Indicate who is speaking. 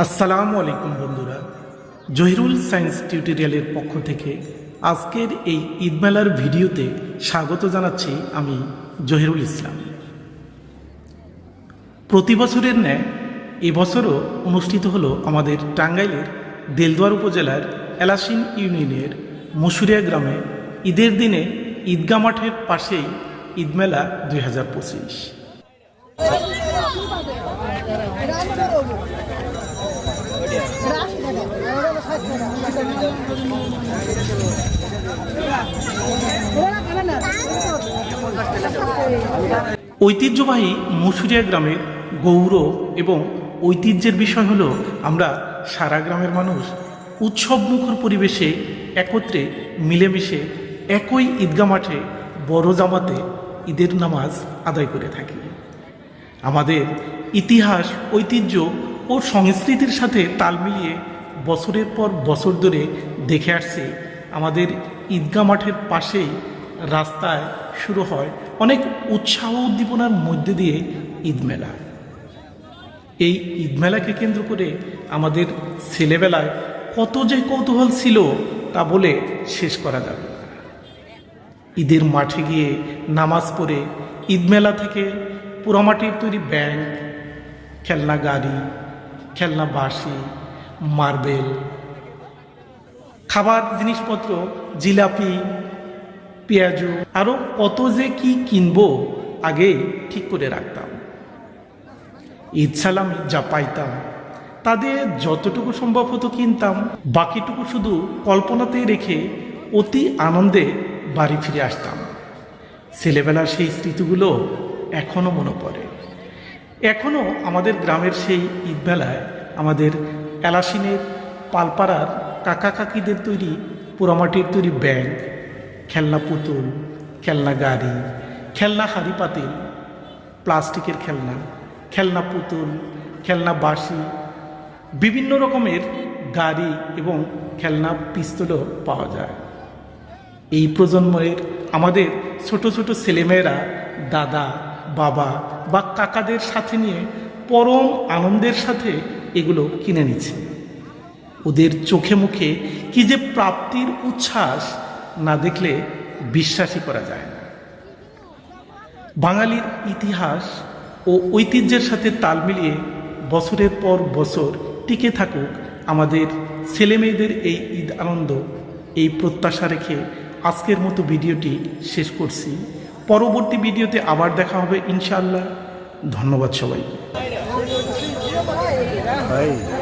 Speaker 1: আসসালামু আলাইকুম বন্ধুরা। জহিরুল সায়েন্স টিউটোরিয়ালের পক্ষ থেকে আজকের এই ঈদমেলার ভিডিওতে স্বাগত জানাচ্ছি আমি জহিরুল ইসলাম। প্রতি বছরের ন্যায় এবছরও অনুষ্ঠিত হলো আমাদের টাঙ্গাইলের দেলদুয়ার উপজেলার এলাসিন ইউনিয়নের মসুরিয়া গ্রামে ঈদের দিনে ঈদগা মাঠের পাশেই ঈদমেলা দুই হাজার পঁচিশ। ঐতিহ্যবাহী মুসুরিয়া গ্রামের গৌরব এবং ঐতিহ্যের বিষয় হলো আমরা সারা গ্রামের মানুষ উৎসবমুখর পরিবেশে একত্রে মিলেমিশে একই ঈদগা মাঠে বড় জামাতে ঈদের নামাজ আদায় করে থাকি। আমাদের ইতিহাস, ঐতিহ্য ও সংস্কৃতির সাথে তাল মিলিয়ে বছরের পর বছর ধরে দেখে আসছে, আমাদের ঈদগা মাঠের পাশেই রাস্তায় শুরু হয় অনেক উৎসাহ উদ্দীপনার মধ্যে দিয়ে ঈদ মেলা। এই ঈদ মেলাকে কেন্দ্র করে আমাদের ছেলেবেলায় কত যে কৌতূহল ছিল তা বলে শেষ করা যাবে ঈদের মাঠে গিয়ে নামাজ পড়ে ঈদ মেলা থেকে পোড়ামাটির তৈরি ব্যাংক খেলনা, গাড়ি খেলনা বাঁশি মার্বেল, খাবার জিনিসপত্র, জিলাপি, পেঁয়াজু আরও কত যে কি কিনবো আগে ঠিক করে রাখতাম। ঈদ যা পাইতাম তাদের যতটুকু সম্ভব হতো কিনতাম, বাকিটুকু শুধু কল্পনাতেই রেখে অতি আনন্দে বাড়ি ফিরে আসতাম। ছেলেবেলার সেই স্মৃতিগুলো এখনও মনে পড়ে। এখনও আমাদের গ্রামের সেই ঈদবেলায় আমাদের এলাসিনের পালপাড়ার কাকা কাকিদের তৈরি পোড়ামাটির তৈরি ব্যাগ খেলনা পুতুল, খেলনা গাড়ি, খেলনা হাড়ি পাতিল প্লাস্টিকের খেলনা খেলনা পুতুল, খেলনা বাঁশি, বিভিন্ন রকমের গাড়ি এবং খেলনা পিস্তলও পাওয়া যায়। এই প্রজন্মের আমাদের ছোট ছোট ছেলেমেয়েরা, দাদা বাবা বা কাকাদের সাথে নিয়ে পরম আনন্দের সাথে এগুলো কিনে নিচ্ছে। ওদের চোখে মুখে কি যে প্রাপ্তির উচ্ছ্বাস না দেখলে বিশ্বাসই করা যায় না। বাঙালির ইতিহাস ও ঐতিহ্যের সাথে তাল মিলিয়ে বছরের পর বছর টিকে থাকুক আমাদের ছেলেমেয়েদের এই ঈদ আনন্দ, এই প্রত্যাশা রেখে আজকের মতো ভিডিওটি শেষ করছি। পরবর্তী ভিডিওতে আবার দেখা হবে ইনশাআল্লাহ। ধন্যবাদ সবাইকে।